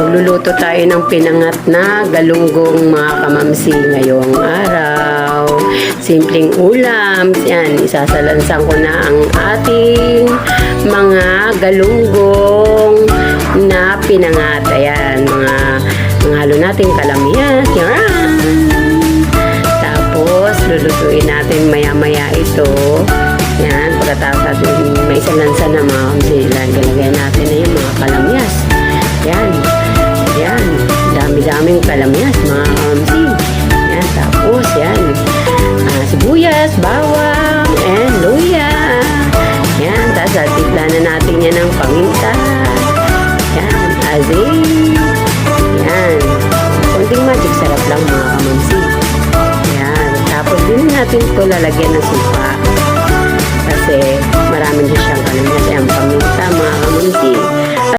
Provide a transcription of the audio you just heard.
magluluto tayo ng pinangat na galunggong mga kamamsi ngayong araw. Simpleng ulam. Yan, isasalansan ko na ang ating mga galunggong na pinangat. Ayan, mga, mga halo natin kalamyas. Yan. Tapos, lulutuin natin maya-maya ito. Yan, pagkatapos natin may isalansa na mga kamsilan. Yan. Dami-daming kalamyas, mga kamsi. Yan, tapos, yan. Ah, sibuyas, bawang, and luya. Yan, tapos atipla na natin yan ng paminta. Yan, asin. Yan. Konting magic sarap lang mga kamamsi. Yan. Tapos din natin ito lalagyan ng suka.